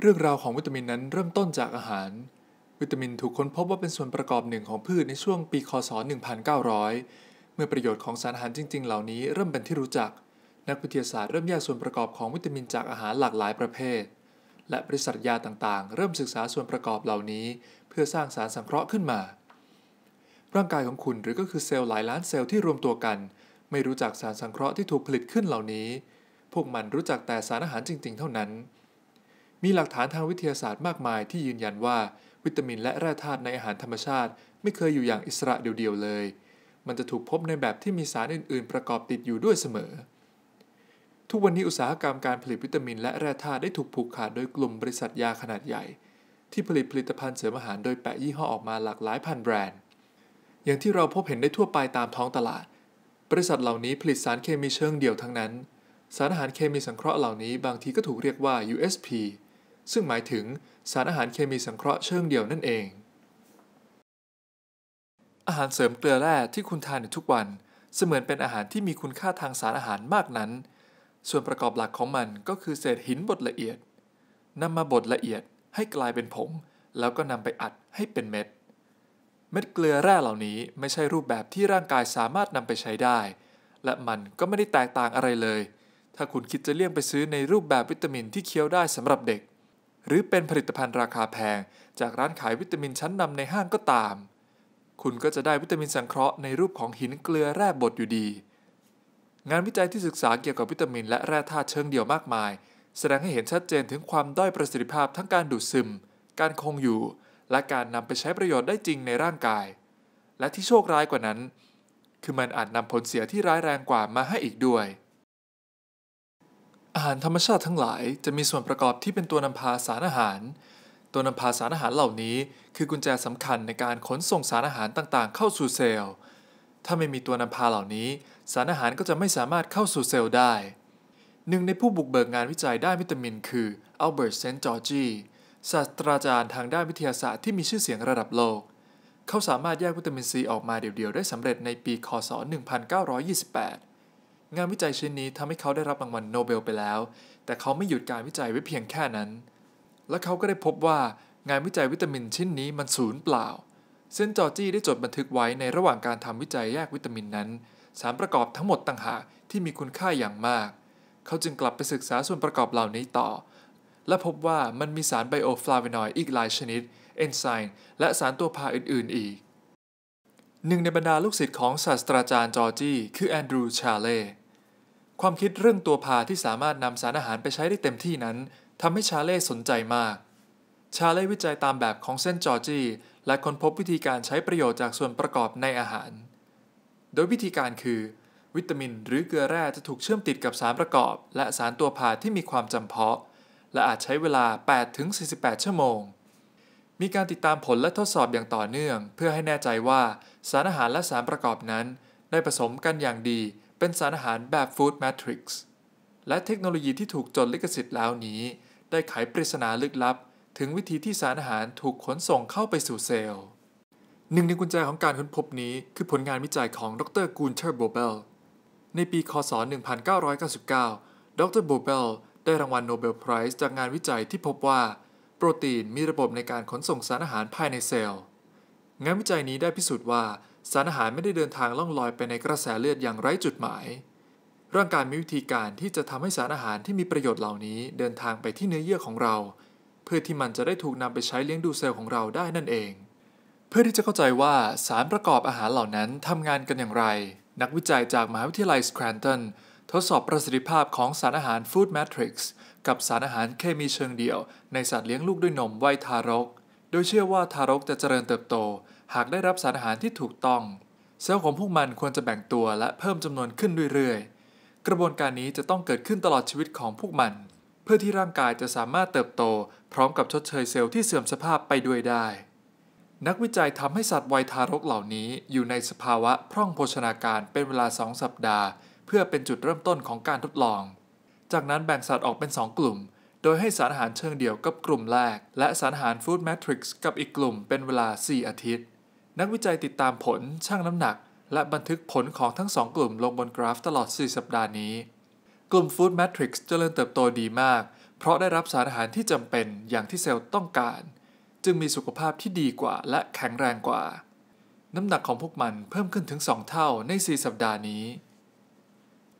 เรื่องราวของวิตามินนั้นเริ่มต้นจากอาหาร วิตามินถูกค้นพบว่าเป็นส่วนประกอบหนึ่งของพืชในช่วงปีคศ 1900 เมื่อประโยชน์ของสารอาหารจริง ๆ เหล่านี้เริ่มเป็นที่รู้จัก นักวิทยาศาสตร์เริ่มแยกส่วนประกอบของวิตามินจากอาหารหลากหลายประเภท และบริษัทยาต่างๆ เริ่มศึกษาส่วนประกอบเหล่านี้ เพื่อสร้างสารสังเคราะห์ขึ้นมา ร่างกายของคุณหรือก็คือเซลล์หลายล้านเซลล์ที่รวมตัวกัน ไม่รู้จักสารสังเคราะห์ที่ถูกผลิตขึ้นเหล่านี้ พวกมันรู้จักแต่สารอาหารจริง ๆ เท่านั้น มีหลักฐานทางวิทยาศาสตร์มากมายที่ยืนยันว่า วิตามินและแร่ธาตุในอาหารธรรมชาติ ไม่เคยอยู่อย่างอิสระเดียวๆเลย มันจะถูกพบในแบบที่มีสารอื่น ๆ ประกอบติดอยู่ด้วยเสมอ ทุกวันนี้อุตสาหกรรมการผลิตวิตามินและแร่ธาตุได้ถูกผูกขาดโดยกลุ่มบริษัทยาขนาดใหญ่ ที่ผลิตผลิตภัณฑ์เสริมอาหารโดยแปะยี่ห้อออกมาหลากหลายพันแบรนด์ อย่างที่เราพบเห็นได้ทั่วไปตามท้องตลาด บริษัทเหล่านี้ผลิตสารเคมีเชิงเดี่ยวทั้งนั้น สารอาหารเคมีสังเคราะห์เหล่านี้บางทีก็ถูกเรียกว่า USP ซึ่งหมายถึงสารอาหารเคมีสังเคราะห์เชิงเดียวนั่นเอง อาหารเสริมเกลือแร่ที่คุณทานในทุกวัน เสมือนเป็นอาหารที่มีคุณค่าทางสารอาหารมากนั้น ส่วนประกอบหลักของมันก็คือเศษหินบดละเอียดนำมาบดละเอียดให้กลายเป็นผง แล้วก็นำไปอัดให้เป็นเม็ด เม็ดเกลือแร่เหล่านี้ไม่ใช่รูปแบบที่ร่างกายสามารถนำไปใช้ได้ และมันก็ไม่ได้แตกต่างอะไรเลย ถ้าคุณคิดจะเลี่ยงไปซื้อในรูปแบบวิตามินที่เคี้ยวได้สำหรับเด็ก หรือเป็นผลิตภัณฑ์ราคาแพง จากร้านขายวิตามินชั้นนำในห้างก็ตาม คุณก็จะได้วิตามินสังเคราะห์ในรูปของหินเกลือแร่บดอยู่ดี งานวิจัยที่ศึกษาเกี่ยวกับวิตามินและแร่ธาตุเชิงเดี่ยวมากมาย แสดงให้เห็นชัดเจนถึงความด้อยประสิทธิภาพทั้งการดูดซึม การคงอยู่ และการนำไปใช้ประโยชน์ได้จริงในร่างกาย และที่โชคร้ายกว่านั้น คือมันอาจนำผลเสียที่ร้ายแรงกว่ามาให้อีกด้วย อาหารธรรมชาติทั้งหลายจะมีส่วนประกอบที่เป็นตัวนำพาสารอาหาร ตัวนำพาสารอาหารเหล่านี้ คือกุญแจสำคัญในการขนส่งสารอาหารต่างๆ เข้าสู่เซลล์ ถ้าไม่มีตัวนำพาเหล่านี้ สารอาหารก็จะไม่สามารถเข้าสู่เซลล์ได้ หนึ่งในผู้บุกเบิกงานวิจัยด้านวิตามิน คืออัลเบิร์ตเซนต์จอร์จีศาสตราจารย์ทางด้านวิทยาศาสตร์ที่มีชื่อเสียงระดับโลก เขาสามารถแยกวิตามินซีออกมาเดี่ยวๆได้สำเร็จในปี คศ 1928 งานวิจัยชิ้นนี้ทำให้เขาได้รับรางวัลโนเบลไปแล้ว แต่เขาไม่หยุดการวิจัยไว้เพียงแค่นั้น และเขาก็ได้พบว่างานวิจัยวิตามินชิ้นนี้มันสูญเปล่า เซนจอร์จี้ได้จดบันทึกไว้ในระหว่างการทำวิจัยแยกวิตามินนั้น สารประกอบทั้งหมดต่างหากที่มีคุณค่าอย่างมาก เขาจึงกลับไปศึกษาส่วนประกอบเหล่านี้ต่อ และพบว่ามันมีสารไบโอฟลาวินอยด์อีกหลายชนิด เอนไซม์และสารตัวพาอื่น ๆ อีกหนึ่งในบรรดาลูกศิษย์ของศาสตราจารย์จอร์จี้คือแอนดรูว์ชาเล่ ความคิดเรื่องตัวพาที่สามารถนำสารอาหารไปใช้ได้เต็มที่นั้นทำให้ชาเล่สนใจมาก ชาเล่วิจัยตามแบบของเส้นจอร์จีและค้นพบวิธีการใช้ประโยชน์จากส่วนประกอบในอาหาร โดยวิธีการคือ วิตามินหรือเกลือแร่จะถูกเชื่อมติดกับสารประกอบ และสารตัวพาที่มีความจำเพาะ และอาจใช้เวลา 8-48 ชั่วโมง มีการติดตามผลและทดสอบอย่างต่อเนื่อง เพื่อให้แน่ใจว่าสารอาหารและสารประกอบนั้น ได้ผสมกันอย่างดี เป็นสารอาหารแบบ Food Matrix และเทคโนโลยีที่ถูกจดลิขสิทธิ์แล้วนี้ ได้ไขปริศนาลึกลับ ถึงวิธีที่สารอาหารถูกขนส่งเข้าไปสู่เซลล์หนึ่งในกุญแจของการค้นพบนี้คือผลงานวิจัยของดรกูนเทอร์โบเบลในปี คศ 1999 ดรโบเบลได้รางวัลโนเบลไพรส์จากงานวิจัยที่พบว่า โปรตีนมีระบบในการขนส่งสารอาหารภายในเซลล์ งานวิจัยนี้ได้พิสูจน์ว่า สารอาหารไม่ได้เดินทางล่องลอยไปในกระแสเลือดอย่างไร้จุดหมาย ร่างกายมีวิธีการที่จะทำให้สารอาหารที่มีประโยชน์เหล่านี้เดินทางไปที่เนื้อเยื่อของเรา เพื่อที่มันจะได้ถูกนำไปใช้เลี้ยงดูเซลล์ของเราได้นั่นเอง เพื่อที่จะเข้าใจว่าสารประกอบอาหารเหล่านั้นทำงานกันอย่างไร นักวิจัยจากมหาวิทยาลัยสแครนตันทดสอบประสิทธิภาพของสารอาหาร Food Matrix กับสารอาหารเคมีเชิงเดี่ยว ในสัตว์เลี้ยงลูกด้วยนมวัยทารก โดยเชื่อว่าทารกจะเจริญเติบโต หากได้รับสารอาหารที่ถูกต้อง เซลล์ของพวกมันควรจะแบ่งตัวและเพิ่มจำนวนขึ้นเรื่อยๆ กระบวนการนี้จะต้องเกิดขึ้นตลอดชีวิตของพวกมัน เพื่อที่ร่างกายจะสามารถเติบโต พร้อมกับชดเชยเซลล์ที่เสื่อมสภาพไปด้วยได้ นักวิจัยทำให้สัตว์วัยทารกเหล่านี้อยู่ในสภาวะพร่องโภชนาการเป็นเวลา 2 สัปดาห์ เพื่อเป็นจุดเริ่มต้นของการทดลอง จากนั้นแบ่งสัตว์ออกเป็น 2 กลุ่มโดยให้สารอาหารเชิงเดี่ยวกับกลุ่มแรก และสารอาหารฟู้ดแมทริกซ์กับอีกกลุ่มเป็นเวลา 4 อาทิตย์ นักวิจัยติดตามผลชั่งน้ำหนัก และบันทึกผลของทั้งสองกลุ่มลงบนกราฟตลอด 4 สัปดาห์นี้ กลุ่ม Food Matrix เจริญเติบโตดีมาก เพราะได้รับสารอาหารที่จำเป็นอย่างที่เซลล์ต้องการ จึงมีสุขภาพที่ดีกว่าและแข็งแรงกว่า น้ำหนักของพวกมันเพิ่มขึ้นถึง 2 เท่าใน 4 สัปดาห์นี้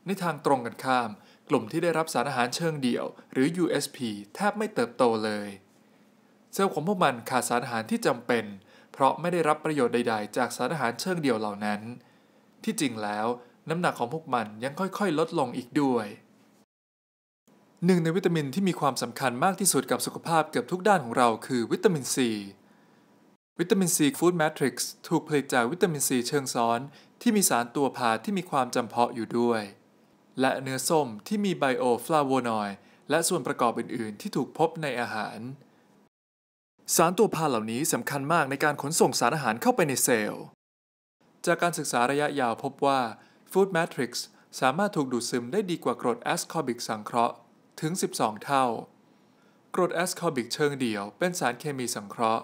ในทางตรงกันข้าม กลุ่มที่ได้รับสารอาหารเชิงเดี่ยว หรือ USP แทบไม่เติบโตเลย เซลล์ของพวกมันขาดสารอาหารที่จำเป็น เพราะไม่ได้รับประโยชน์ใด ๆ จากสารอาหารเชิงเดี่ยวเหล่านั้น ที่จริงแล้วน้ำหนักของพวกมันยังค่อยๆ ลดลงอีกด้วยหนึ่งในวิตามินที่มีความสำคัญมากที่สุดกับสุขภาพเกือบทุกด้านของเราคือวิตามินซีวิตามินซีฟู้ดแมทริกซ์ถูกผลิตจากวิตามินซีเชิงซ้อน ที่มีสารตัวพาที่มีความจำเพาะอยู่ด้วย และเนื้อส้มที่มีไบโอฟลาโวนอยด์และส่วนประกอบอื่นๆ ที่ถูกพบในอาหาร สารตัวพาเหล่านี้สำคัญมากในการขนส่งสารอาหารเข้าไปในเซลล์ จากการศึกษาระยะยาวพบว่าฟู้ดแมทริกซ์สามารถถูกดูดซึมได้ดีกว่ากรดแอสคอบิกสังเคราะห์ถึง 12 เท่า กรดแอสคอบิกเชิงเดี่ยวเป็นสารเคมีสังเคราะห์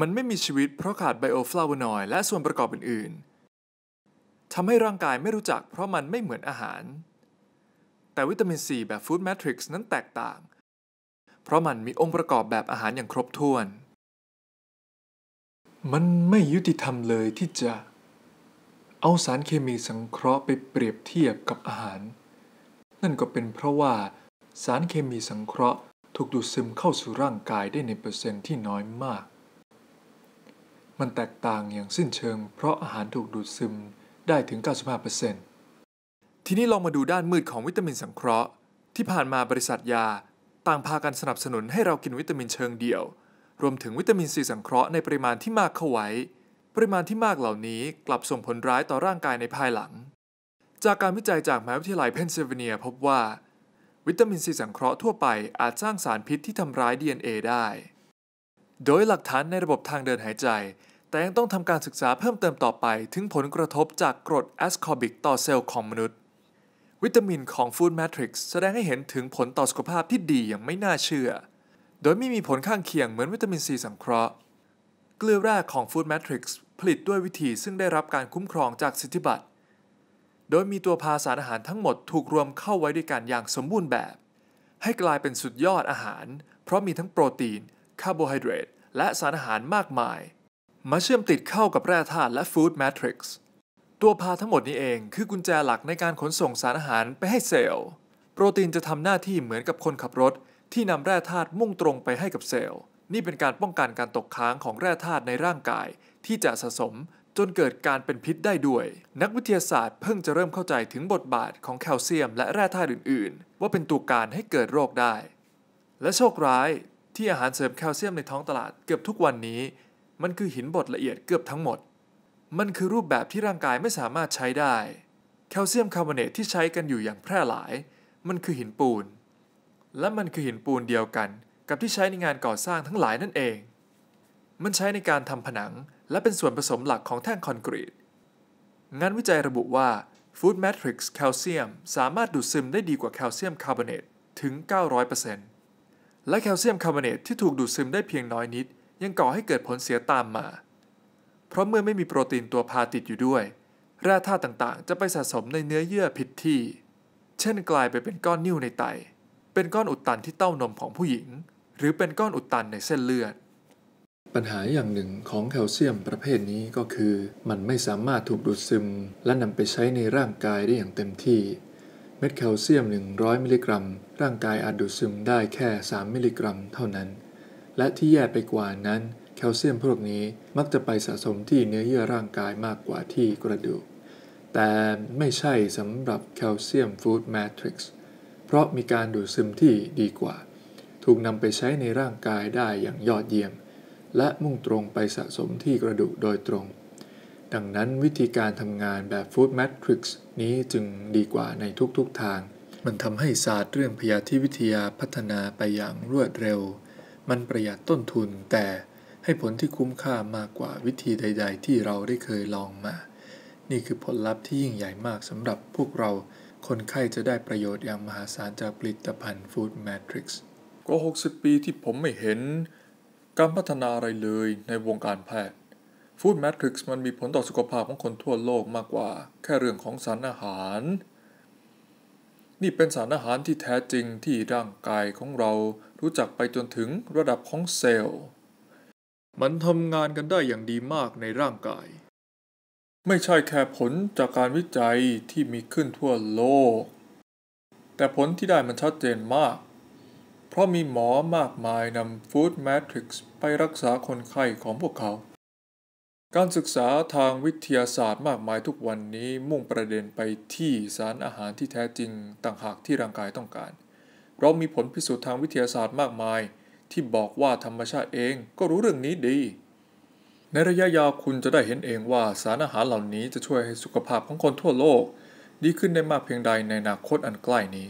มันไม่มีชีวิตเพราะขาดไบโอฟลาโวนอยด์และส่วนประกอบอื่น ๆ ทำให้ร่างกายไม่รู้จักเพราะมันไม่เหมือนอาหาร แต่วิตามินซีแบบฟู้ดแมทริกซ์นั้นแตกต่าง เพราะมันมีองค์ประกอบแบบอาหารอย่างครบถ้วน มันไม่ยุติธรรมเลยที่จะ เอาสารเคมีสังเคราะห์ไปเปรียบเทียบกับอาหาร นั่นก็เป็นเพราะว่า สารเคมีสังเคราะห์ถูกดูดซึมเข้าสู่ร่างกายได้ในเปอร์เซ็นต์ที่น้อยมาก มันแตกต่างอย่างสิ้นเชิง เพราะอาหารถูกดูดซึมได้ถึง 95%ทีนี้ลองมาดูด้านมืดของวิตามินสังเคราะห์ ที่ผ่านมาบริษัทยา ต่างพากันสนับสนุนให้เรากินวิตามินเชิงเดี่ยว รวมถึงวิตามินซีสังเคราะห์ในปริมาณที่มากเข้าไว้ ปริมาณที่มากเหล่านี้กลับส่งผลร้ายต่อร่างกายในภายหลัง จากการวิจัยจากมหาวิทยาลัยเพนซิลเวเนียพบว่า วิตามินซีสังเคราะห์ทั่วไปอาจสร้างสารพิษที่ทำร้าย DNA ได้ โดยหลักฐานในระบบทางเดินหายใจ แต่ยังต้องทำการศึกษาเพิ่มเติมต่อไปถึงผลกระทบจากกรดแอสคอบิกต่อเซลล์ของมนุษย์ วิตามินของ Food Matrix แสดงให้เห็นถึงผลต่อสุขภาพที่ดีอย่างไม่น่าเชื่อ โดยไม่มีผลข้างเคียงเหมือนวิตามินซีสังเคราะห์ เกลือแร่ของ Food Matrix ผลิตด้วยวิธีซึ่งได้รับการคุ้มครองจากสิทธิบัตร โดยมีตัวพาสารอาหารทั้งหมดถูกรวมเข้าไว้ด้วยกันอย่างสมบูรณ์แบบ ให้กลายเป็นสุดยอดอาหาร เพราะมีทั้งโปรตีน คาร์โบไฮเดรต และสารอาหารมากมาย มาเชื่อมติดเข้ากับแร่ธาตุและฟู้ดแมทริกซ์ ตัวพาทั้งหมดนี้เองคือกุญแจหลักในการขนส่งสารอาหารไปให้เซลล์ โปรตีนจะทำหน้าที่เหมือนกับคนขับรถ ที่นำแร่ธาตุมุ่งตรงไปให้กับเซลล์ นี่เป็นการป้องกันการตกค้างของแร่ธาตุในร่างกาย ที่จะสะสมจนเกิดการเป็นพิษได้ด้วย นักวิทยาศาสตร์เพิ่งจะเริ่มเข้าใจถึงบทบาทของแคลเซียม และแร่ธาตุอื่น ๆ ว่าเป็นตัวการให้เกิดโรคได้ และโชคร้ายที่อาหารเสริมแคลเซียมในท้องตลาดเกือบทุกวันนี้ มันคือหินบดละเอียดเกือบทั้งหมด มันคือรูปแบบที่ร่างกายไม่สามารถใช้ได้ แคลเซียมคาร์บอเนตที่ใช้กันอยู่อย่างแพร่หลาย มันคือหินปูน และมันคือหินปูนเดียวกัน กับที่ใช้ในงานก่อสร้างทั้งหลายนั่นเอง มันใช้ในการทำผนัง และเป็นส่วนผสมหลักของแท่งคอนกรีต งานวิจัยระบุว่า Food Matrix แคลเซียมสามารถดูดซึมได้ดีกว่าแคลเซียมคาร์บอเนตถึง 900%และแคลเซียมคาร์บอเนตที่ถูกดูดซึมได้เพียงน้อยนิด ยังก่อให้เกิดผลเสียตามมา เพราะเมื่อไม่มีโปรตีนตัวพาติดอยู่ด้วย แร่ธาตุต่างๆ จะไปสะสมในเนื้อเยื่อผิดที่ เช่นกลายไปเป็นก้อนนิ่วในไต เป็นก้อนอุดตันที่เต้านมของผู้หญิง หรือเป็นก้อนอุดตันในเส้นเลือด ปัญหาอย่างหนึ่งของแคลเซียมประเภทนี้ก็คือ มันไม่สามารถถูกดูดซึม และนำไปใช้ในร่างกายได้อย่างเต็มที่ เม็ดแคลเซียม 100 มิลลิกรัม ร่างกายอาจดูดซึมได้แค่ 3 มิลลิกรัม เท่านั้น และที่แย่ไปกว่านั้น แคลเซียมพวกนี้มักจะไปสะสมที่เนื้อเยื่อร่างกายมากกว่าที่กระดูก แต่ไม่ใช่สำหรับแคลเซียมฟู้ดแมทริกซ์เพราะมีการดูดซึมที่ดีกว่า ถูกนำไปใช้ในร่างกายได้อย่างยอดเยี่ยม และมุ่งตรงไปสะสมที่กระดูกโดยตรง ดังนั้นวิธีการทำงานแบบ Food Matrix นี้จึงดีกว่าในทุกๆทาง มันทำให้ศาสตร์เรื่องพยาธิวิทยาพัฒนาไปอย่างรวดเร็ว มันประหยัดต้นทุนแต่ ให้ผลที่คุ้มค่ามากกว่าวิธีใด ๆ ที่เราได้เคยลองมา นี่คือผลลัพธ์ที่ยิ่งใหญ่มากสำหรับพวกเราคนไข้จะได้ประโยชน์อย่างมหาศาลจากผลิตภัณฑ์ Food Matrix ก็ 60 ปีที่ผมไม่เห็น การพัฒนาอะไรเลยในวงการแพทย์ฟู้ดแมทริกซ์มันมีผลต่อสุขภาพของคนทั่วโลกมากกว่า แค่เรื่องของสารอาหาร นี่เป็นสารอาหารที่แท้จริงที่ร่างกายของเรารู้จักไปจนถึงระดับของเซลล์ มันทำงานกันได้อย่างดีมากในร่างกาย ไม่ใช่แค่ผลจากการวิจัยที่มีขึ้นทั่วโลก แต่ผลที่ได้มันชัดเจนมาก เพราะมีหมอมากมายนำฟู้ดแมทริกซ์ไปรักษาคนไข้ของพวกเขา การศึกษาทางวิทยาศาสตร์มากมายทุกวันนี้มุ่งประเด็นไปที่สารอาหารที่แท้จริงต่างหากที่ร่างกายต้องการ เรามีผลพิสูจน์ทางวิทยาศาสตร์มากมาย ที่บอกว่าธรรมชาติเองก็รู้เรื่องนี้ดี ในระยะยาวคุณจะได้เห็นเองว่าสารอาหารเหล่านี้จะช่วยให้สุขภาพของคนทั่วโลก ดีขึ้นได้มากเพียงใดในอนาคตอันใกล้นี้